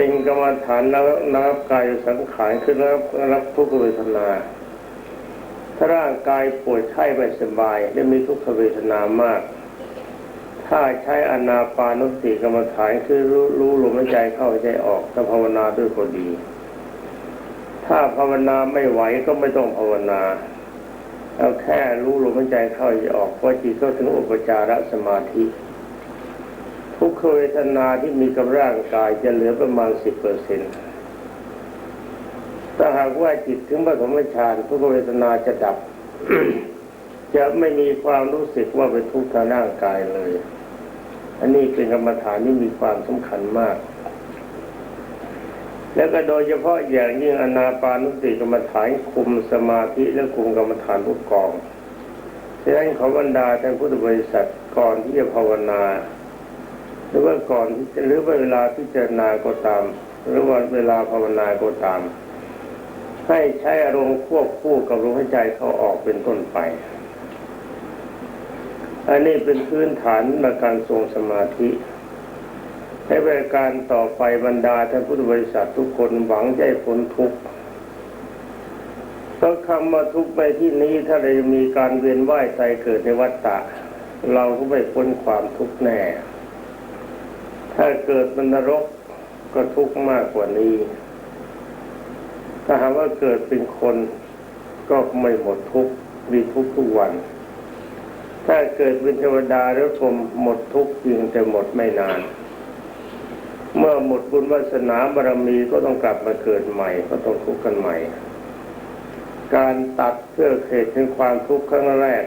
เป็นกรรมฐานระงับกายสังขารคือรับรับทุกขเวทนา ถ้าร่างกายป่วยไข้ไม่สบายและมีทุกขเวทนามาก ถ้าใช้อนาปานุสติกรรมฐานคือรู้รู้ลมหายใจเข้าใจออกถ้าภาวนาด้วยก็ดี ถ้าภาวนาไม่ไหวก็ไม่ต้องภาวนาเอาแค่รู้ลมหายใจเข้าใจออกว่าจิตก็ถึงอุปจารสมาธิ ทุกขเวทนาที่มีกับร่างกายจะเหลือประมาณสิบเปอร์เซ็นต์ถ้าหากว่าจิตถึงปฐมฌานทุกขเวทนาจะดับ จะไม่มีความรู้สึกว่าเป็นทุกข์ทางร่างกายเลย อันนี้เป็นกรรมฐานที่มีความสำคัญมาก แล้วก็โดยเฉพาะอย่างยิ่งอนาปานุสติกรรมฐานคุมสมาธิและคุมกรรมฐานทุกกองฉะนั้นขอบรรดาท่านพุทธบริษัทก่อนที่จะภาวนา หรือว่าก่อนหรือว่าเวลาพิจารณาก็ตาม หรือว่าเวลาภาวนาก็ตาม ให้ใช้อารมณ์ควบคู่กับลมหายใจเขาออกเป็นต้นไปอันนี้เป็นพื้นฐานในการทรงสมาธิในบริการต่อไปบรรดาท่านพุทธบริษัททุกคนหวังจะให้พ้นทุกข์เพราะคำว่าทุกข์ในที่นี้ถ้าเรามีการเวียนว่ายใจเกิดในวัฏฏะเราก็ไม่พ้นความทุกข์แน่ ถ้าเกิดเป็นนรกก็ทุกข์มากกว่านี้ ถ้าหากว่าเกิดเป็นคนก็ไม่หมดทุกข์มีทุกข์ทุกวัน ถ้าเกิดเป็นเทวดาหรือพรหมหมดทุกข์จริงแต่หมดไม่นาน เมื่อหมดบุญวาสนาบารมีก็ต้องกลับมาเกิดใหม่ ก็ต้องทุกข์กันใหม่ การตัดเพื่อเขตถึงความทุกข์ครั้งแรก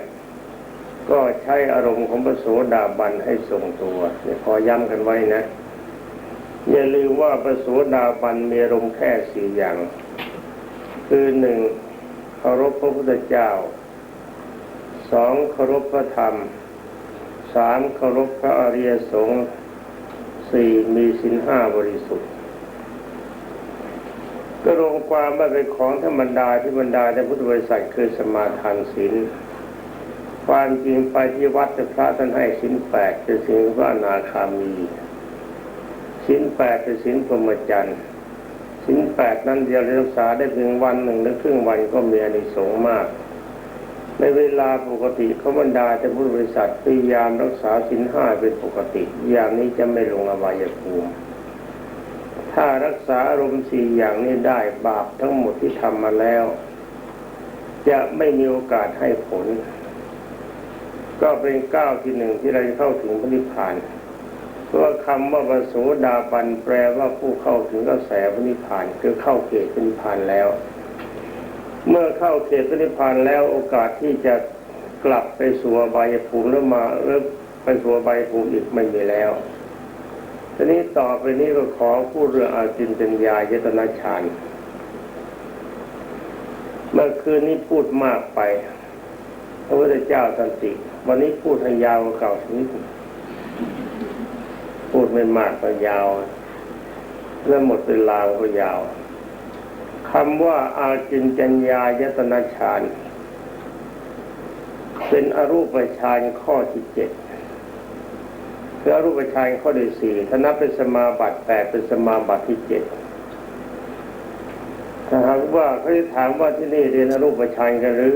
ก็ใช้อารมณ์ของพระโสดาบันให้ทรงตัวเนี่ยขอย้ำกันไว้นะ อย่าลืมว่าพระโสดาบันมีอารมณ์แค่สี่อย่าง คือหนึ่งเคารพพระพุทธเจ้าสองเคารพพระธรรมสามเคารพพระอริยสงฆ์สี่มีสินห้าบริสุทธิ์ก็รวมความว่าเป็นของธรรมดาที่บรรดาในพุทธบริษัทคือสมาทานศีล ความจริงไปที่วัดแต่พระท่านให้สินแปดคือสินพระนาคามีสินแปดคือสินพรหมจรรย์สินแปดนั้นเดียวรักษาได้เพียงวันหนึ่งหรือครึ่งวันก็มีอานิสงส์มาก ในเวลาปกติเขาบรรดาจะพุทธบริษัทพยายามรักษาสินห้าเป็นปกติ อย่างนี้จะไม่ลงอบายภูมิถ้ารักษาอารมณ์สี่อย่างนี้ได้บาปทั้งหมดที่ทำมาแล้ว จะไม่มีโอกาสให้ผล ก็เป็นก้าวที่หนึ่งที่เราจะเข้าถึงพระนิพพานเพราะว่าคำว่าปโสดาบันแปลว่าผู้เข้าถึงกระแสพระนิพพานคือเข้าเขตพระนิพพานแล้ว เมื่อเข้าเขตพระนิพพานแล้วโอกาสที่จะกลับไปสู่อบภูมิหรือมาหรือไปสู่อบภูมิอีกไม่มีแล้วทีนี้ต่อไปนี้ก็ขอพูดเรืออาจินจัญญายตนาฌานเมื่อคืนนี้พูดมากไปพระพุทธเจ้าสันติ วันนี้พูดให้ยาวเก่าสักนิดพูดไม่มากก็ยาว แล้วหมดเวลาก็ยาวคำว่าอาจินจัญญายตนาฌานเป็นอรูปฌานข้อที่เจ็ดคืออรูปฌานข้อที่สี่ถ้านับเป็นสมาบัติแปดเป็นสมาบัติที่เจ็ดถ้าหากว่าเขาจะถามว่าที่นี่เรียนอรูปฌานกันหรือ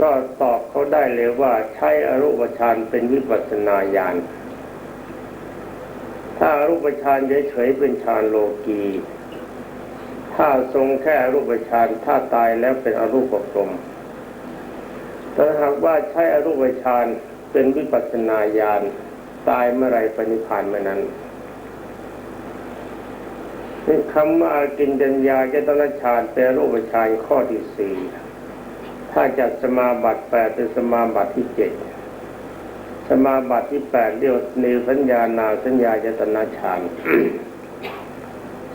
ก็ตอบเขาได้เลยว่าใช้อรูปฌานเป็นวิปัสสนาญาณ ถ้าอรูปฌานเฉยๆเป็นฌานโลกี ถ้าทรงแค่อรูปฌานถ้าตายแล้วเป็นอรูปภพรมถ้าหากว่าใช้อรูปฌานเป็นวิปัสสนาญาณตายเมื่อไรปณิพานเมื่อนั้นนี่คำว่าอากินจัญญาเจตนาฌานเป็นรูปฌานข้อที่สี่ ถ้าจัดสมาบัติแปดเป็นสมาบัติที่เจ็ดสมาบัติที่แปดเรียกว่านิสัญญานาสัญญาเจตนาฌาน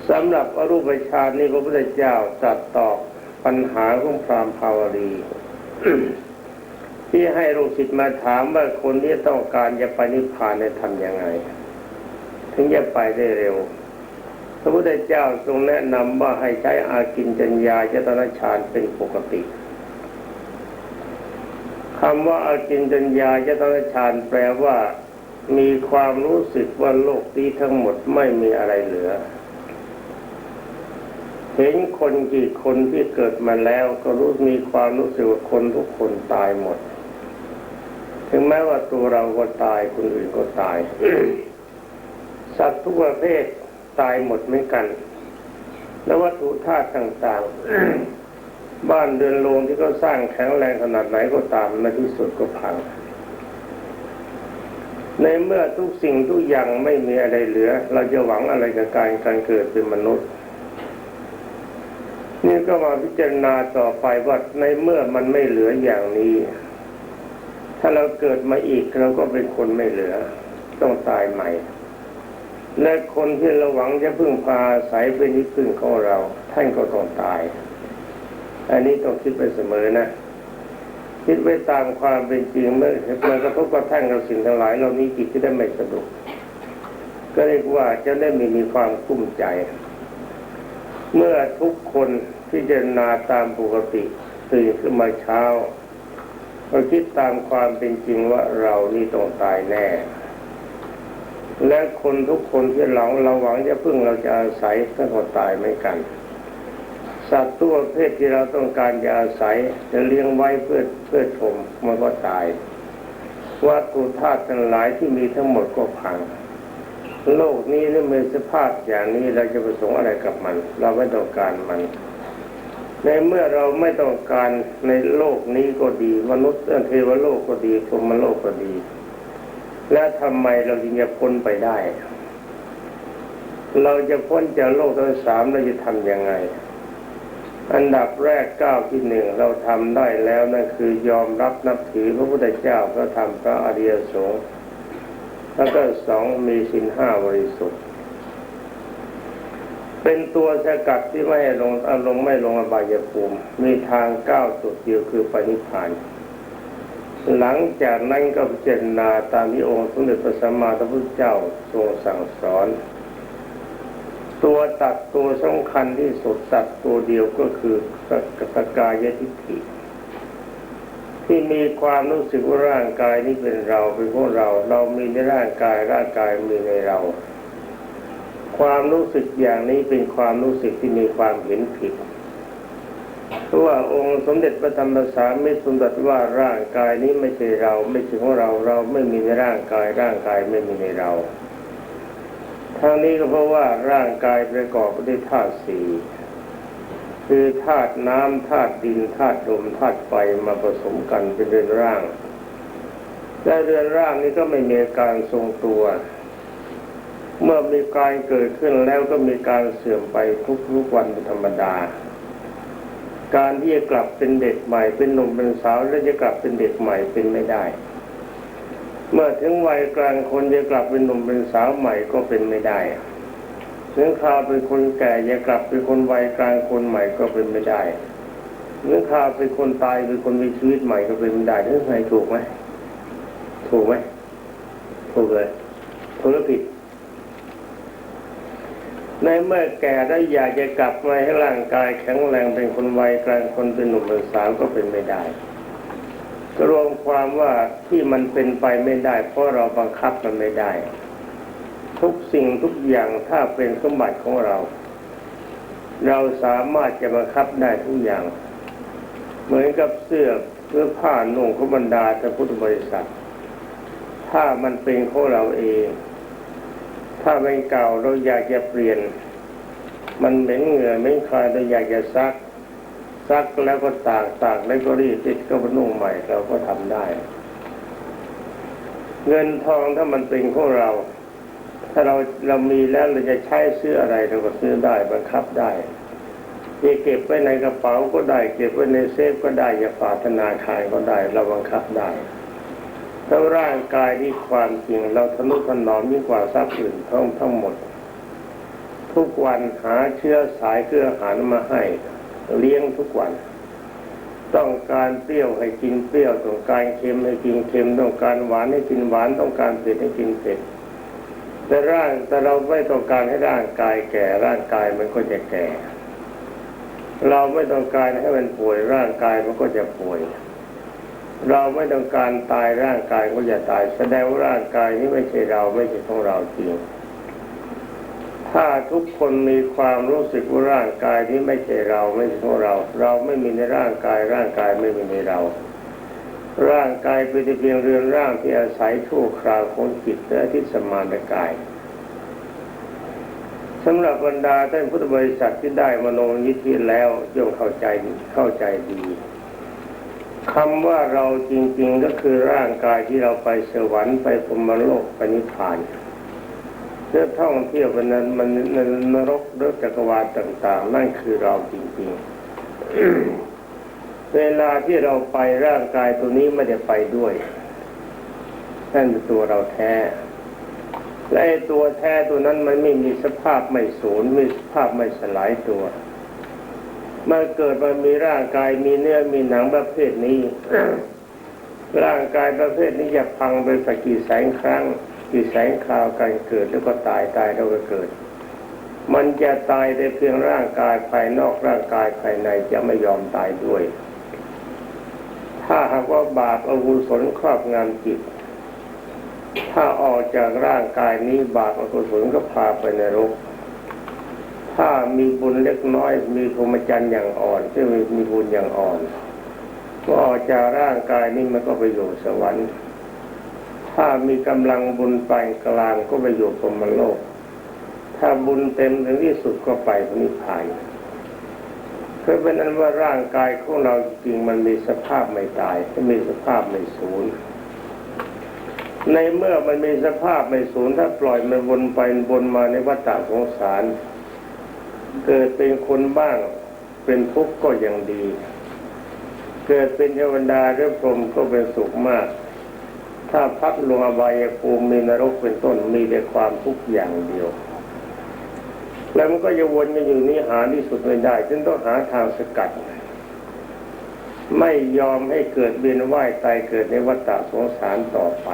สำหรับอรูปฌานนี้พระพุทธเจ้าตรัสตอบปัญหาของพรามภาวรีที่ให้ลูกศิษย์มาถามว่าคนที่ต้องการจะไปนิพพานเนี่ยทำยังไง ถึงจะไปได้เร็ว พระพุทธเจ้าทรงแนะนำว่าให้ใช้อากินจัญญาเจตนาฌานเป็นปกติ คำว่าอากินจัญญาเจตนาฌานแปลว่า มีความรู้สึกว่าโลกนี้ทั้งหมดไม่มีอะไรเหลือ เห็นคนกี่คนที่เกิดมาแล้วก็รู้มีความรู้สึกว่าคนทุกคนตายหมด ถึงแม้ว่าตัวเราก็ตายคนอื่นก็ตาย สัตว์ทุกประเภทตายหมดเหมือนกัน แล้ววัตถุธาตุต่าง ๆ บ้านเรือนโรงที่เขาสร้างแข็งแรงขนาดไหนก็ตามในที่สุดก็พัง ในเมื่อทุกสิ่งทุกอย่างไม่มีอะไรเหลือ เราจะหวังอะไรกับการการเกิดเป็นมนุษย์ นี่ก็มาพิจารณาต่อไปว่าในเมื่อมันไม่เหลืออย่างนี้ ถ้าเราเกิดมาอีกเราก็เป็นคนไม่เหลือ ต้องตายใหม่ และคนที่เราหวังจะพึ่งพาอาศัยเป็นที่พึ่งของเรา ท่านก็ต้องตาย อันนี้ต้องคิดไปเสมอนะ คิดไว้ตามความเป็นจริงเมื่อเมื่อกระทบกระทั่งกับสิ่งทั้งหลายเหล่านี้จิตจะได้ไม่สะดุกก็เรียกว่าจะได้ไม่มีความกุ้มใจ เมื่อทุกคนพิจารณาตามปกติตื่นขึ้นมาเช้าเราคิดตามความเป็นจริงว่าเรานี่ต้องตายแน่ และคนทุกคนที่หลังเราหวังจะพึ่งเราจะอาศัยก็ต้องตายไม่กัน สัตว์ตัวเพศที่เราต้องการจะอาศัยจะเลี้ยงไว้เพื่อเพื่อชมมันก็ตายวัตถุธาตุทั้งหลายที่มีทั้งหมดก็พัง โลกนี้ถ้ามีสภาพอย่างนี้เราจะประสงค์อะไรกับมัน เราไม่ต้องการมัน ในเมื่อเราไม่ต้องการในโลกนี้ก็ดี มนุษย์เทวโลกก็ดีพรมโลกก็ดี และทำไมเราจึงจะพ้นไปได้ เราจะพ้นจากโลกทั้งสามเราจะทำยังไง อันดับแรกก้าวที่หนึ่งเราทำได้แล้วนั่นคือยอมรับนับถือพระพุทธเจ้าพระธรรมพระอริยสงฆ์แล้วก็สองมีสินห้าบริสุทธิ์ เป็นตัวสกัดที่ไม่ลงอารมณ์ไม่ลงอบายภูมิ มีทางก้าวสุดเดียวคือปณิพานหลังจากนั้นก็พิจรณาตามที่องค์สมเด็จพระสัมมาสัมพุทธเจ้าทรงสั่งสอน ตัวตัดตัวสำคัญที่สุดตัดตัวเดียวก็คือสกายทิฏฐิที่มีความรู้สึกว่าร่างกายนี้เป็นเราเป็นพวกเรา เรามีในร่างกายร่างกายมีในเรา ความรู้สึกอย่างนี้เป็นความรู้สึกที่มีความเห็นผิดเพราะว่าองค์สมเด็จพระธรรมสามิตรทรงตรัสว่าร่างกายนี้ไม่ใช่เรา ไม่ใช่ของเราเราไม่มีในร่างกายร่างกายไม่มีในเรา ทั้งนี้ก็เพราะว่าร่างกายประกอบด้วยธาตุสี่คือธาตุน้ำธาตุดินธาตุลมธาตุไฟมาผสมกันเป็นเรือนร่างและเรือนร่างนี้ก็ไม่มีการทรงตัว เมื่อมีการเกิดขึ้นแล้วก็มีการเสื่อมไปทุกๆวันเป็นธรรมดา การที่จะกลับเป็นเด็กใหม่เป็นหนุ่มเป็นสาวแล้วจะกลับเป็นเด็กใหม่เป็นไม่ได้ เมื่อถึงวัยกลางคนจะกลับเป็นหนุ่มเป็นสาวใหม่ก็เป็นไม่ได้ถึงคราวเป็นคนแก่จะกลับเป็นคนวัยกลางคนใหม่ก็เป็นไม่ได้ถึงคราวเป็นคนตายเป็นคนมีชีวิตใหม่ก็เป็นไม่ได้ถึงไงถูกไหมถูกไหมถูกเลยถูกหรือผิดในเมื่อแก่ได้อยากจะกลับมาให้ร่างกายแข็งแรงเป็นคนวัยกลางคนเป็นหนุ่มเป็นสาวก็เป็นไม่ได้ รวมความว่าที่มันเป็นไปไม่ได้ เพราะเราบังคับมันไม่ได้ ทุกสิ่งทุกอย่างถ้าเป็นสมบัติของเรา เราสามารถจะบังคับได้ทุกอย่าง เหมือนกับเสื้อเสื้อผ้านุ่งขบรรดาแต่พุทธบริษัท ถ้ามันเป็นของเราเอง ถ้าเป็นเก่าเราอยากจะเปลี่ยน มันเหม็นเหงื่อเหม็นคายเราอยากจะซัก ซักแล้วก็ตากตากแล้วก็รีดติดก็มานุ่งใหม่เราก็ทำได้ เงินทองถ้ามันเป็นของเรา ถ้าเราเรามีแล้วเราจะใช้ซื้ออะไรเราก็ซื้อได้บังคับได้จะเก็บไว้ในกระเป๋าก็ได้ เก็บไว้ในเซฟก็ได้จะฝากธนาคารก็ได้ เราบังคับได้ทั้งร่างกายที่ความจริงเราทะนุถนอมยิ่งกว่าทรัพย์อื่นทั้งทั้งหมด ทุกวันหาเชื้อสายเกลืออาหารมาให้ เลี้ยงทุกวัน ต้องการเปรี้ยวให้กินเปรี้ยวต้องการเค็มให้กินเค็มต้องการหวานให้กินหวานต้องการเผ็ดให้กินเผ็ดแต่ร่างแต่เราไม่ต้องการให้ร่างกายแก่ร่างกายมันก็จะแก่ เราไม่ต้องการให้มันป่วยร่างกายมันก็จะป่วย เราไม่ต้องการตายร่างกายก็จะตาย แสดงว่าร่างกายนี้ไม่ใช่เราไม่ใช่ของเราจริง ถ้าทุกคนมีความรู้สึกว่าร่างกายนี้ไม่ใช่เราไม่ใช่ของเรา เราไม่มีในร่างกายร่างกายไม่มีในเรา ร่างกายเป็นเพียงเรือนร่างที่อาศัยชั่วคราวของจิตและที่สมานกายสำหรับบรรดาท่านพุทธบริษัทที่ได้มโนยิทธิแล้วย่อมเข้าใจเข้าใจดีคำว่าเราจริง ๆก็คือร่างกายที่เราไปสวรรค์ไปพรมโลกไปนิพพาน เพื่อท่องเที่ยวไปนั้นมันนรกหรือจักรวาลต่าง ๆ นั่นคือเราจริงๆ เวลาที่เราไปร่างกายตัวนี้ไม่ได้ไปด้วยนั่นเป็นตัวเราแท้ และตัวแท้ตัวนั้นมันไม่มีสภาพไม่สูญมีสภาพไม่สลายตัวมันเกิดมามีร่างกายมีเนื้อมีหนังประเภทนี้ ร่างกายประเภทนี้จะพังไปสักกี่แสนครั้ง กี่แสนคาวการเกิดแล้วก็ตายตายแล้วก็เกิด มันจะตายได้เพียงร่างกายภายนอกร่างกายภายในจะไม่ยอมตายด้วย ถ้าหากว่าบาปอกุศลครอบงำจิต ถ้าออกจากร่างกายนี้บาปอกุศลก็พาไปในรก ถ้ามีบุญเล็กน้อย มีพรหมจรรย์อย่างอ่อนที่มีมีบุญอย่างอ่อนก็ออกจากร่างกายนี้มันก็ไปอยู่สวรรค์ ถ้ามีกำลังบุญปานกลางก็ไปอยู่พรมโลก ถ้าบุญเต็มถึงที่สุดก็ไปพนิพพานเพื่อเป็นนั้นว่าร่างกายของเราจริงมันมีสภาพไม่ตายมีสภาพไม่สูญในเมื่อมันมีสภาพไม่สูญถ้าปล่อยมันวนไปวนมาในวัฏฏะสงสาร เกิดเป็นคนบ้างเป็นทุกข์ก็ยังดี เกิดเป็นเทวดาหรือพรหมก็เป็นสุขมาก ถ้าพัดลงอบายภูมิมีนรกเป็นต้นมีแต่ความทุกข์อย่างเดียว แล้วมันก็จะวนกันอยู่นี้หาที่สุดไม่ได้จึงต้องหาทางสกัด ไม่ยอมให้เกิดเวียนว่ายตายเกิดในวัฏฏะสงสารต่อไป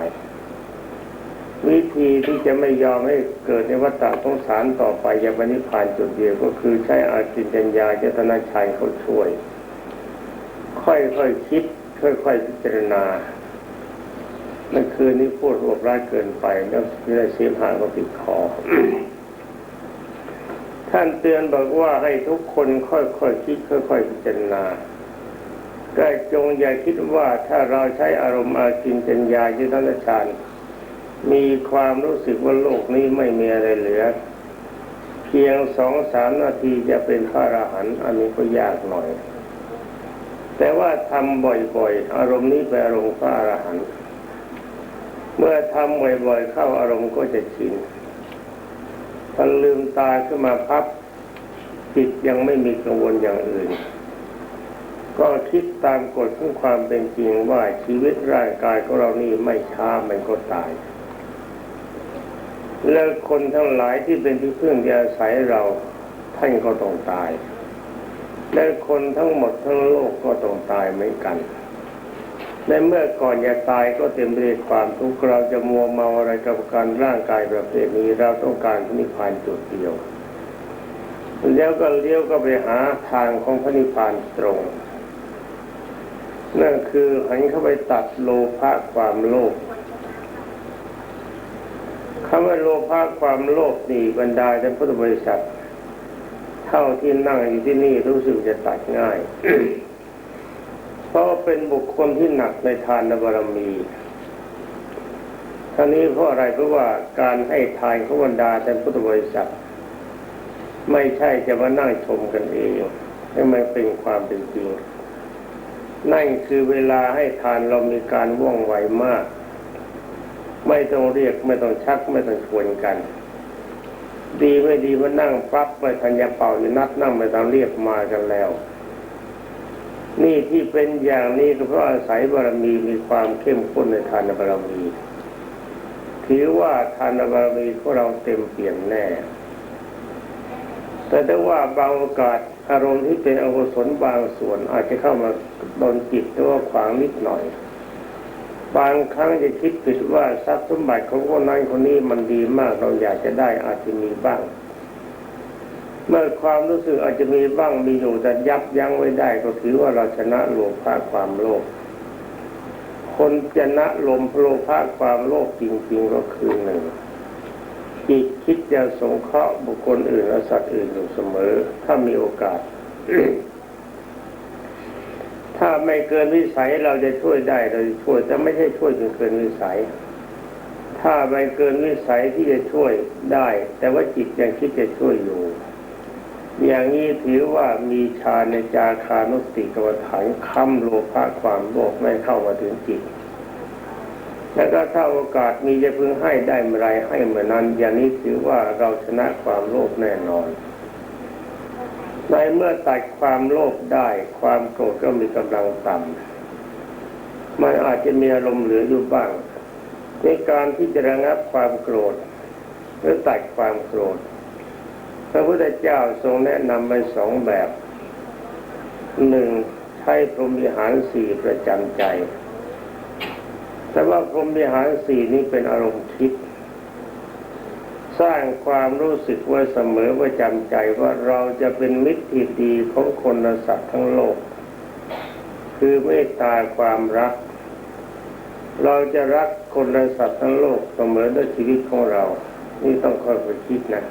วิธีที่จะไม่ยอมให้เกิดในวัฏฏะสงสารต่อไปอย่างนิพานจุดเดียวก็คือใช้อาจินจัญญาเจตนาชัยเขาช่วย ค่อยๆคคิด ค่อยๆพิจารณา เมื่อคืนนี้พูดรวบร้ายเกินไป แล้ววินัยเสียหายก็ติดคอ ท่านเตือนบอกว่าให้ทุกคนค่อยๆคิดค่อยๆพิจารณาก็จงอย่าคิดว่าถ้าเราใช้อารมณ์อาจินจัญญายุทธนฌานมีความรู้สึกว่าโลกนี้ไม่มีอะไรเหลือ เพียงสองสามนาทีจะเป็นพระอรหันต์อันนี้ก็ยากหน่อย แต่ว่าทำบ่อยๆ อารมณ์นี้เป็นอารมณ์พระอรหันต์ เมื่อทำบ่อยๆเข้าอารมณ์ก็จะชินพอลืมตาขึ้นมาพับจิตยังไม่มีกังวลอย่างอื่น ก็คิดตามกฎของความเป็นจริงว่าชีวิตร่างกายของเรานี่ไม่ช้ามันก็ตาย แล้วคนทั้งหลายที่เป็นที่พึ่งที่อาศัยเราท่านก็ต้องตาย และคนทั้งหมดทั้งโลกก็ต้องตายเหมือนกัน ในเมื่อก่อนจะตายก็เต็มไปด้วยความทุกข์เราจะมัวเมาอะไรกับการร่างกายประเภทนี้เราต้องการพระนิพพานจุดเดียว แล้วก็เลี้ยวก็ไปหาทางของพระนิพพานตรง นั่นคือหันเข้าไปตัดโลภะความโลภคำว่าโลภะความโลภนี่บรรดาท่านพุทธบริษัท เท่าที่นั่งอยู่ที่นี่รู้สึกจะตัดง่าย เพราะเป็นบุคคลที่หนักในทานบารมีท่านี้เพราะอะไรเพราะว่าการให้ทานขบรรดาแท่านพุทธบริษัท ไม่ใช่จะมานั่งชมกันเองให้มันเป็นความเป็นจริง นั่นคือเวลาให้ทานเรามีการว่องไวมาก ไม่ต้องเรียกไม่ต้องชักไม่ต้องชวนกัน ดีไม่ดีมานั่งปั๊บไม่ทันยาเป่าอยู่นัดนั่งไม่ต้องเรียกมากันแล้ว นี่ที่เป็นอย่างนี้ก็เพราะอาศัยบารมีมีความเข้มข้นในทานบารมีถือว่าทานบารมีของเราเต็มเปี่ยมแน่ แต่ถ้าว่าบางโอกาสอารมณ์ที่เป็นอกุศลบางส่วน อาจจะเข้ามาโดนจิตหรือว่าขวางนิดหน่อย บางครั้งจะคิดผิดว่าทรัพย์สมบัติของคนนั้นคนนี้มันดีมากเราอยากจะได้อาจจะมีบ้าง เมื่อความรู้สึกอาจจะมีบ้างมีอยู่แต่ยับยั้งไว้ได้ ก็ถือว่าเราชนะโลภะความโลภคนชนะลมโลภะความโลภจริงๆก็คือหนึ่งจิตคิดจะสงเคราะห์บุคคลอื่นและสัตว์อื่นอยู่เสมอ ถ้ามีโอกาส ถ้าไม่เกินวิสัยเราจะช่วยได้เราจะช่วยแต่ไม่ใช่ช่วยจนเกินวิสัย ถ้าไม่เกินวิสัยที่จะช่วยได้ แต่ว่าจิตยังคิดจะช่วยอยู่ อย่างนี้ถือว่ามีฌานในจาคานุสติกรรมฐานค้ำโลภะความโลภไม่เข้ามาถึงจิต แล้วก็ถ้าโอกาสมีจะพึงให้ได้เมื่อไรให้เมื่อนั้น อย่างนี้ถือว่าเราชนะความโลภแน่นอน ในเมื่อตัดความโลภได้ความโกรธก็มีกำลังต่ำมันอาจจะมีอารมณ์เหลืออยู่บ้าง ในการที่จะระงับความโกรธหรือตัดความโกรธ พระพุทธเจ้าทรงแนะนำไปสองแบบหนึ่งใช้พรหมวิหารสี่ประจำใจ แต่ว่าพรหมวิหารสี่นี้เป็นอารมณ์คิด สร้างความรู้สึกไว้เสมอประจำใจว่าเราจะเป็นมิตรที่ดีของคนและสัตว์ทั้งโลก คือเมตตาความรัก เราจะรักคนและสัตว์ทั้งโลกเสมอด้วยชีวิตของเรา นี่ต้องคอยไปคิดนะ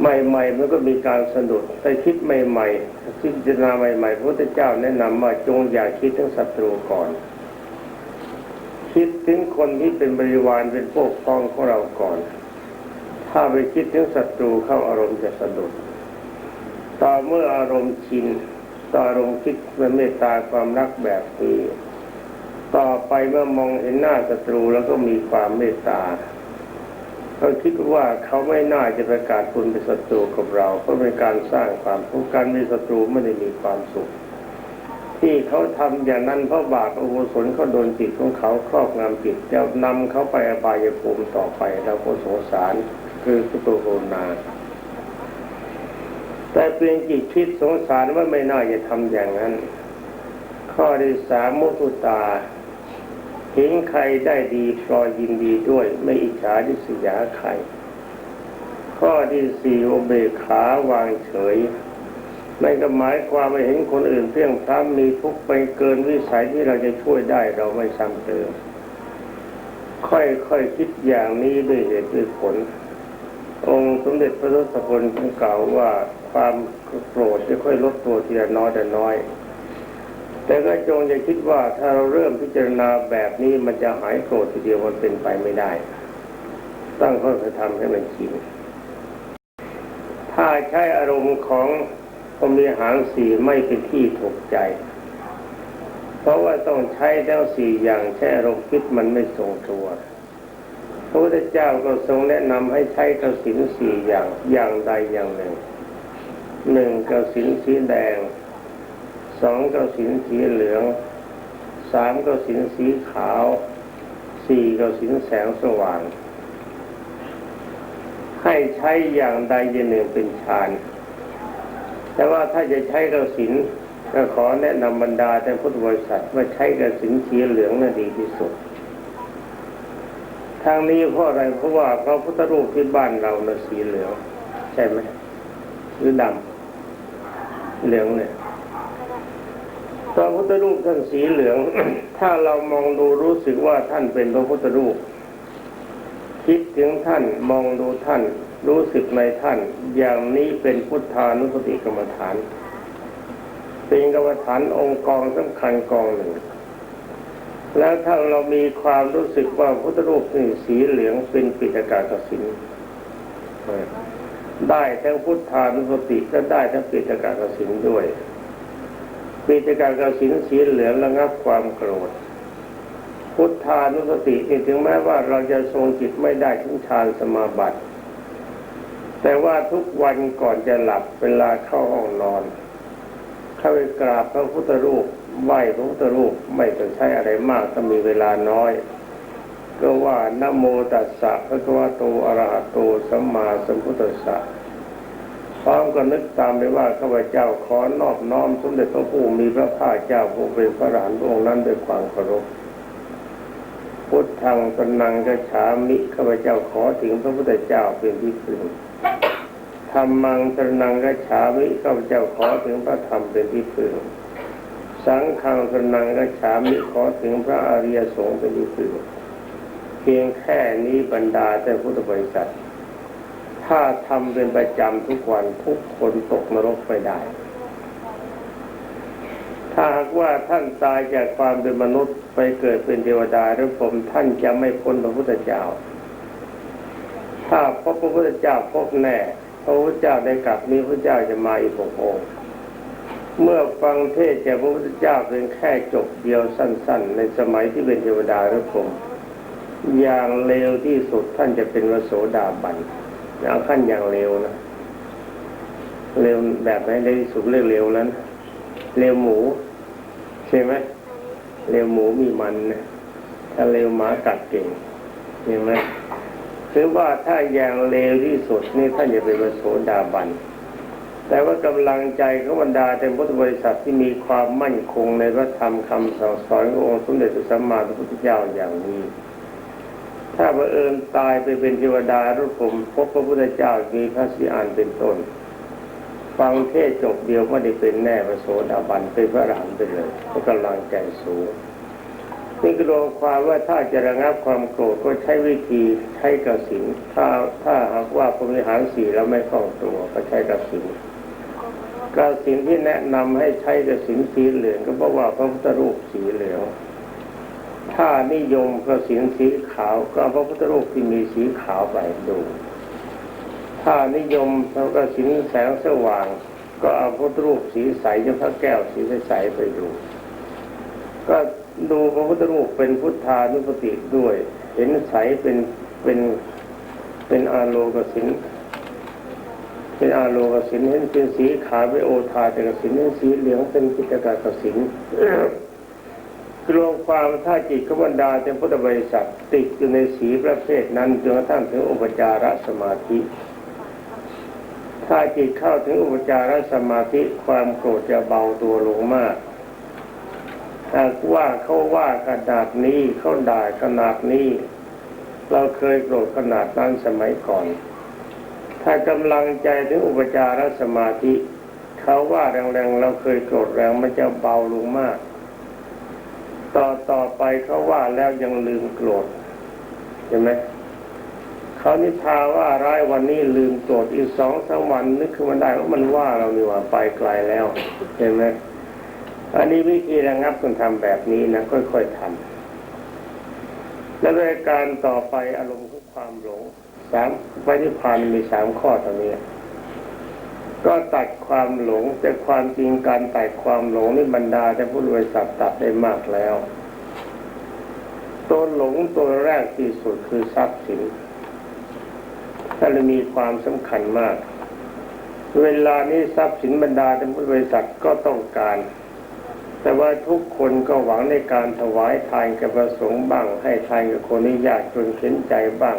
ใหม่ๆมันก็มีการสะดุดแต่คิดใหม่ๆพิดจารณาใหม่ๆพระพุทธเจ้าแนะนำว่าจงอย่าคิดถึงศัตรูก่อน คิดถึงคนที่เป็นบริวารเป็นพวกพ้องของเราก่อน ถ้าไปคิดถึงศัตรูเข้าอารมณ์จะสะดุดต่อเมื่ออารมณ์ชินต่ออารมณ์คิดเป็นเมตตาความรักแบบนี้ต่อไปเมื่อมองเห็นหน้าศัตรูแล้วก็มีความเมตตา เขาคิดว่าเขาไม่น่าจะประกาศคุณเป็นศัตรูกับเรา เพราะเป็นการสร้างความทุกข์การมีศัตรูไม่ได้มีความสุข ที่เขาทำอย่างนั้นเพราะบาปอกุศลเขาโดนจิตของเขาครอบงำจิตจะนำเขาไปอบายภูมิต่อไปเราก็สงสารคือสุตโกนาแต่เพียงจิตคิดสงสารว่าไม่น่าจะทำอย่างนั้น ข้อที่สามมุตุตา เห็นใครได้ดีพลอยยินดีด้วย ไม่อิจฉาดิษยาใคร ข้อที่สี่โอเบขาวางเฉยไม่ก็หมายความว่าเห็นคนอื่นเพียงพร้ำมีทุกข์ไปเกินวิสัยที่เราจะช่วยได้เราไม่ซ้ำเติม ค่อยๆคคิดอย่างนี้ด้วยเหตุด้วยผล องค์สมเด็จพระทศพลท่านกล่าวว่าความโกรธจะค่อยลดตัวทีละน้อยแต่น้อย แต่ก็จงอย่าคิดว่าถ้าเราเริ่มพิจารณาแบบนี้มันจะหายโกรธทีเดียวมันเป็นไปไม่ได้ ตั้งค่อยๆทำให้มันชินถ้าใช้อารมณ์ของพมีหารสีไม่เป็นที่ถูกใจ เพราะว่าต้องใช้ทั้งสี่อย่างใช้อารมณ์คิดมันไม่ทรงตัวพระพุทธเจ้าก็ทรงแนะนำให้ใช้กสินสี่อย่างอย่างใดอย่างหนึ่งหนึ่งกสินสีแดง สองกสินสีเหลือง สามกสินสีขาว สี่กสินแสงสว่าง ให้ใช้อย่างใดอย่างหนึ่งเป็นฌาน แต่ว่าถ้าจะใช้กสินก็ขอแนะนำบรรดาแต่พุทธบริษัทว่าใช้กสินสีเหลืองน่ะดีที่สุดทางนี้เพราะอะไรเพราะว่าพระพุทธรูปที่บ้านเราน่ะสีเหลือง ใช่ไหมหรือดำเหลืองเนี่ย พระพุทธรูปท่านสีเหลือง ถ้าเรามองดูรู้สึกว่าท่านเป็นพระพุทธรูป คิดถึงท่านมองดูท่าน รู้สึกในท่าน อย่างนี้เป็นพุทธานุสติกรรมฐาน เป็นกรรมฐานองค์กองสำคัญกองหนึ่ง แล้วถ้าเรามีความรู้สึกว่าพุทธรูปนี่สีเหลืองเป็นปิฎกากสินได้ทั้งพุทธานุสติก็ได้ทั้งปิฎกากสินด้วย ปิการกสินสีเหลืองระงับความโกรธ พุทธานุสตินี่ถึงแม้ว่าเราจะทรงจิตไม่ได้ถึงฌานสมาบัติ แต่ว่าทุกวันก่อนจะหลับเวลาเข้าห้องนอน เข้าไปกราบพระพุทธรูปไหว้พระพุทธรูปไม่ต้องใช้อะไรมากถ้ามีเวลาน้อย ก็ว่านโมตัสสะพระวะโตอะระหะโตสัมมาสัมพุทธัสสะ ร้อมก็นึกตามไปว่าข้าพเจ้าขอนอบน้อมสมเด็จพระผู้มีพระภาคเจ้าผู้เป็นพระอรหันพระองค์นั้นด้วยความเคารพพุทธังปนังกฉามิข้าพเจ้าขอถึงพระพุทธเจ้าเป็นที่พึ่งธรรมังปนังกฉามิข้าพเจ้าขอถึงพระธรรมเป็นที่พึ่งสังฆังปนังกฉามิขอถึงพระอริยสงฆ์เป็นที่พึ่งเพียงแค่นี้บรรดาแต่พุทธบริษัท ถ้าทำเป็นประจำทุกวันทุกคนตกนรกไปได้ ถ้าหากว่าท่านตายจากความเป็นมนุษย์ไปเกิดเป็นเทวดาหรือผมท่านจะไม่พ้นพระพุทธเจ้า ถ้าพบพระพุทธเจ้าพบแน่พระพุทธเจ้าได้กลับนี้พระเจ้าจะมาอีกหกองค์เมื่อฟังเทศจากพระพุทธเจ้าเป็นแค่จบเดียวสั้น ๆ ในสมัยที่เป็นเทวดาหรือผมอย่างเร็วที่สุดท่านจะเป็นวโสดาบัน เอาขั้นอย่างเร็วนะ เร็วแบบไหนเร็วสุดเรียกเร็วแล้วนะเร็วหมู ใช่ไหมเร็วหมูมีมันนะถ้าเร็วหมากัดเก่งเห็นไหมคือว่าถ้าอย่างเร็วที่สุดนี่ท่านจะเป็นพระโสดาบันแต่ว่ากำลังใจของบรรดาเป็นพุทธบริษัทที่มีความมั่นคงในพระธรรมคำสั่งสอนขององค์สมเด็จพระสัมมาสัมพุทธเจ้าอย่างนี้ ถ้าบังเอิญตายไปเป็นเทวดาหรือผมพบพระพุทธเจ้ามีพระสิอานเป็นต้น ฟังเทศจบเดียวไม่ได้เป็นแน่พระโสดาบันเป็นพระอรหันต์ไปเลยเพราะกำลังใจสูงนี่ก็รวมความว่าถ้าจะระงับความโกรธก็ใช้วิธีใช้กสินถ้าถ้าหากว่าพรหมิหารสีแล้วไม่คล่องตัวก็ใช้กสินกสินที่แนะนำให้ใช้กสินสีเหลืองก็เพราะว่าพระพุทธรูปสีเหลือง ถ้านิยมกสินสีขาวก็เอาพระพุทธรูปที่มีสีขาวไปดู ถ้านิยมพระกสินแสงสว่าง ก็เอาพระพุทธรูปสีใสจะพระแก้วสีใสไปดู ก็ดูพระพุทธรูปเป็นพุทธานุปติด้วย เห็นใสเป็นเป็นเป็นอาโลกสินเป็นอาโลกสินเห็นเป็นสีขาวเป็นโอทาแต่กสินเห็นสีเหลืองเป็นกิจกากสิน รวมความถ้าจิตขบรรดาเป็นพุทธบริษัทติดอยู่ในสีประเภทนั้นจนกระทั่งถึงอุปจารสมาธิ ถ้าจิตเข้าถึงอุปจารสมาธิความโกรธจะเบาตัวลงมากหากว่าเขาว่าขนาดนี้เขาด่าขนาดนี้ เราเคยโกรธขนาดนั้นสมัยก่อน ถ้ากำลังใจถึงอุปจารสมาธิ เขาว่าแรงๆเราเคยโกรธแรงมันจะเบาลงมาก ต่อต่อไปเขาว่าแล้วยังลืมโกรธเห็นไหมเขานิทาว่าร้ายวันนี้ลืมโกรธอีกสองสามวันนึกขึ้นมาได้ว่ามันว่าเรานี่ว่าไปไกลแล้ว เห็นไหมอันนี้วิธีระงับต้องทำแบบนี้นะค่อยๆทำแล้วรายการต่อไปอารมณ์ของความหลงสามไปที่พานมีสามข้อตรงนี้ ก็ตัดความหลงแต่ความจริงการตัดความหลงนี่บรรดาจะผู้บริษัทตัดได้มากแล้ว ตัวหลงตัวแรกที่สุดคือทรัพย์สินถ้าเรามีความสำคัญมาก เวลานี้ทรัพย์สินบรรดาจะผู้บริษัทก็ต้องการ แต่ว่าทุกคนก็หวังในการถวายทานกับประสงค์บ้าง ให้ทานกับคนที่ยากจนเข็นใจบ้าง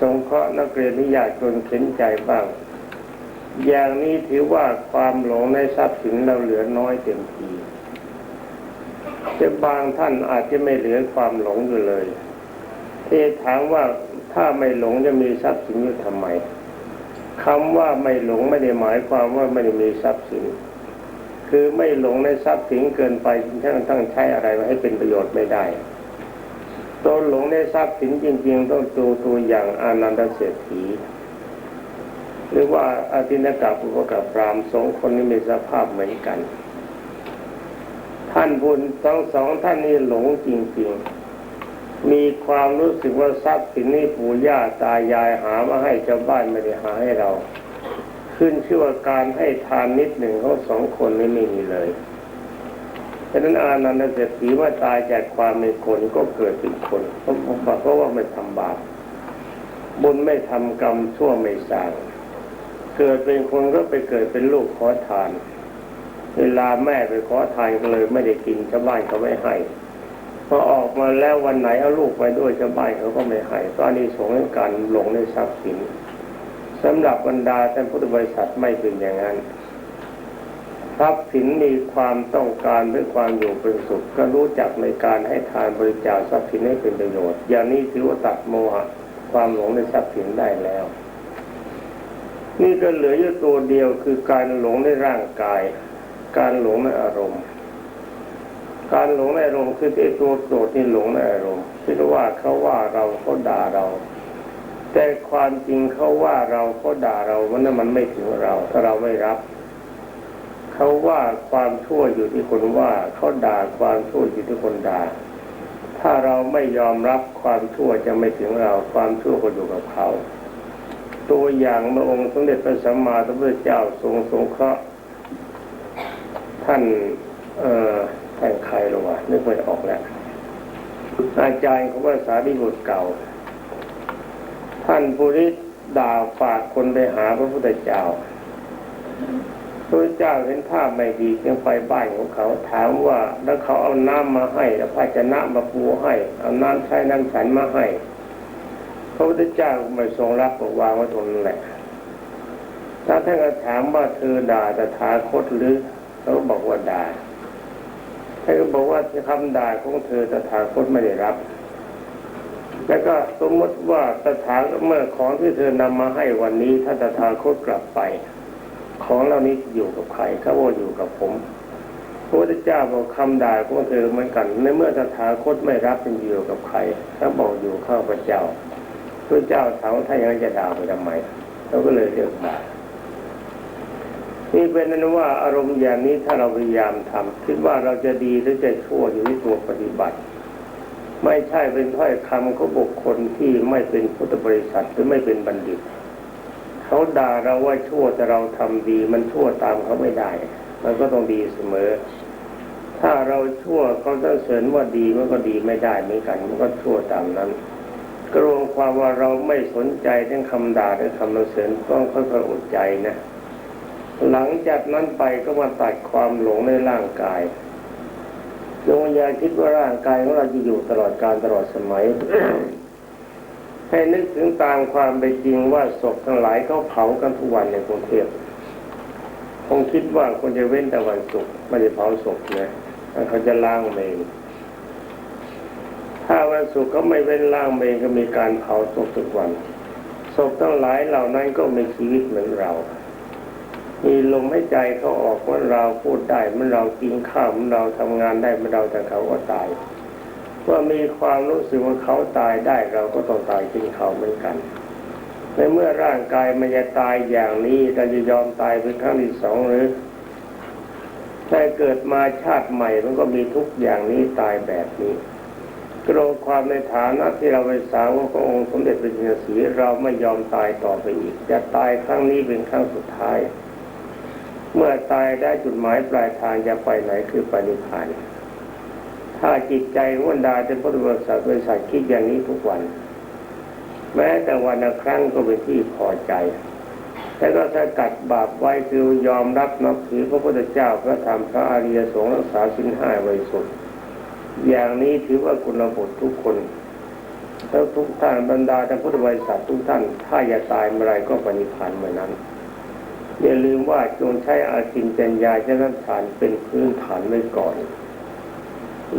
สงเคราะห์นักเรียนที่ยากจนเข็นใจบ้าง อย่างนี้ถือว่าความหลงในทรัพย์สินเราเหลือน้อยเต็มทีแต่บางท่านอาจจะไม่เหลือความหลงอยู่เลยที่ถามว่าถ้าไม่หลงจะมีทรัพย์สินอยู่ทำไมคำว่าไม่หลงไม่ได้หมายความว่าไม่ได้มีทรัพย์สิน คือไม่หลงในทรัพย์สินเกินไปจนทั้งทั้งใช้อะไรมาให้เป็นประโยชน์ไม่ได้ตัวหลงในทรัพย์สินจริง ๆ ต้องดูตัวอย่างอานันตเศรษฐี หรือว่าอาตินกาปุปกับพรามสองคนนี้มีสภาพเหมือนกัน ท่านบุญทั้งสองท่านนี้หลงจริงๆ มีความรู้สึกว่าทรัพย์สินนี้ปู่ย่าตายายหามาให้ชาวบ้านไม่ได้หาให้เรา ขึ้นชื่อว่าการให้ทานนิดหนึ่งของสองคนนี้ไม่มีเลยฉะนั้นอานันตเศรษฐีว่าตายจากความเป็นคนก็เกิดเป็นคนเพราะเพราะว่าไม่ทำบาปบุญไม่ทำกรรมชั่วไม่สร้าง เกิดเป็นคนก็ไปเกิดเป็นลูกขอทาน เวลาแม่ไปขอทานก็เลยไม่ได้กินชาวบ้านเขาไม่ให้พอออกมาแล้ววันไหนเอาลูกไปด้วยชาวบ้านเขาก็ไม่ให้ตอนนี้สงฆ์การหลงในทรัพย์สินสำหรับบรรดาท่านพุทธบริษัทไม่เป็นอย่างนั้นทรัพย์สินมีความต้องการหรือความอยู่เป็นสุขก็รู้จักในการให้ทานบริจาคทรัพย์สินให้เป็นประโยชน์ อย่างนี้ถือว่าตัดโมหะความหลงในทรัพย์สินได้แล้ว นี่ก็เหลืออยู่ตัวเดียวคือการหลงในร่างกาย การหลงในอารมณ์ การหลงในอารมณ์คือไอ้ตัวโกรธนี่หลงในอารมณ์คิดว่าเขาว่าเราเขาด่าเรา แต่ความจริงเขาว่าเราเขาด่าเรามันนั้นมันไม่ถึงเรา ถ้าเราไม่รับเขาว่าความชั่วอยู่ที่คนว่าเขาด่าความชั่วอยู่ที่คนด่า ถ้าเราไม่ยอมรับความชั่วจะไม่ถึงเรา ความชั่วก็อยู่กับเขา ตัวอย่างเมื่องค์สมเด็จพระสัมมาสัมพุทธเจ้าทรงสงเคราะห์ท่านเอ่อท่านใครหรอวะนึกไม่ออกแล้วอาจารย์ของภาษาดิบุตรเก่า ท่านผู้ที่ด่าฝากคนไปหาพระพุทธเจ้าพระเจ้าเห็นภาพไม่ดีจึงไปบ้านของเขาถามว่า แล้วเขาเอาน้ำมาให้แล้วภาชนะมาปูให้ เอาน้ำใช้น้ำฉันมาให้ พระพุทธเจ้าไม่ทรงรับวางไว้ตรงนั้นแหละถ้าท่านก็ถามว่าเธอด่าตถาคตหรือเขาบอกว่าด่าท่านก็บอกว่าคำด่าของเธอตถาคตไม่ได้รับ แล้วก็สมมติว่าตถาคตเมื่อของที่เธอนำมาให้วันนี้ ถ้าตถาคตกลับไป ของเหล่านี้อยู่กับใครเขาว่าอยู่กับผมพระพุทธเจ้าบอกคำด่าของเธอเหมือนกันในเมื่อตถาคตไม่รับเป็นอยู่กับใครเขาบอกอยู่ข้าพเจ้า พระเจ้าถามว่าถ้าอย่างนั้นจะด่าไปทำไมเขาก็เลยเลือกด่านี่เป็นนั้นว่าอารมณ์อย่างนี้ถ้าเราพยายามทำคิดว่าเราจะดีหรือจะชั่วอยู่ที่ตัวปฏิบัติ ไม่ใช่เป็นถ้อยคำของบุคคลที่ไม่เป็นพุทธบริษัทหรือไม่เป็นบัณฑิต เขาด่าเราว่าชั่วแต่เราทำดี มันชั่วตามเขาไม่ได้ มันก็ต้องดีเสมอ ถ้าเราชั่วเขาจะเสริญว่าดีมันก็ดีไม่ได้เหมือนกันมันก็ชั่วตามนั้น กรวมความว่าเราไม่สนใจทั้งคำด่าและคำเสริญต้องค่อยๆอดใจนะ หลังจากนั้นไปก็มาตัดความหลงในร่างกายดวงวิญญาณคิดว่าร่างกายของเราจะอยู่ตลอดการตลอดสมัย ให้นึกถึงตามความเป็นจริงว่าศพทั้งหลายเขาเผากันทุกวันในกรุงเทพคงคิดว่าคนจะเว้นแต่วันศุกร์ไม่ได้เผาศพนะเขาจะล้างเมน ถ้าวันศุกร์เขาไม่เว้นล้างเมนก็มีการเผาศพทุกวันศพทั้งหลายเหล่านั้นก็มีชีวิตเหมือนเรา มีลมให้ใจเขาออกเมื่อเราพูดได้เมื่อเรากินข้าวเมื่อเราทำงานได้เมื่อเราแต่เขาก็ตายว่ามีความรู้สึกว่าเขาตายได้เราก็ต้องตายกินเขาเหมือนกันในเมื่อร่างกายมันจะตายอย่างนี้เราจะยอมตายเป็นครั้งที่สองหรือถ้าเกิดมาชาติใหม่มันก็มีทุกอย่างนี้ตายแบบนี้ กรงความในฐานะที่เราเป็นสาวกขององค์สมเด็จพระจินสีเราไม่ยอมตายต่อไปอีกจะตายครั้งนี้เป็นครั้งสุดท้าย เมื่อตายได้จุดหมายปลายทางจะไปไหนคือไปนิพพานถ้าจิตใจวันดาเป็นพุทธบริษัทบริษัทคิดอย่างนี้ทุกวัน แม้แต่วันละครั้งก็เป็นที่พอใจแต่ก็สกัดบาปไว้คือยอมรับนับถือพระพุทธเจ้าพระธรรมพระอริยสงฆ์รักษาสินห้าไว้สุด อย่างนี้ถือว่าคุณบุตรทุกคนแล้วทุกท่านบรรดาท่านพุทธบริษัททุกท่าน ถ้าอย่าตายเมื่อไรก็ปณิพันธ์เมื่อนั้น อย่าลืมว่าจงใช้อาจินจัญญาชนะฐานเป็นพื้นฐานไว้ก่อน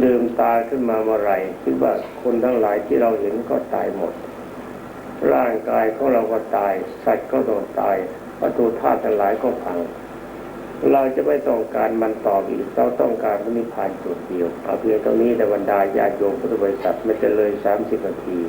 ลืมตาขึ้นมาเมื่อไรคิดว่าคนทั้งหลายที่เราเห็นก็ตายหมด ร่างกายของเราก็ตาย สัตว์ก็ต้องตายประตูธาตุทั้งหลายก็พัง เราจะไม่ต้องการมันต่ออีกเราต้องการพระนิพพานจุดเดียวเอาเพียงตรงนี้แต่บรรดาญาโยมพุทธบริษัทไม่จะเลยสามสิบนาที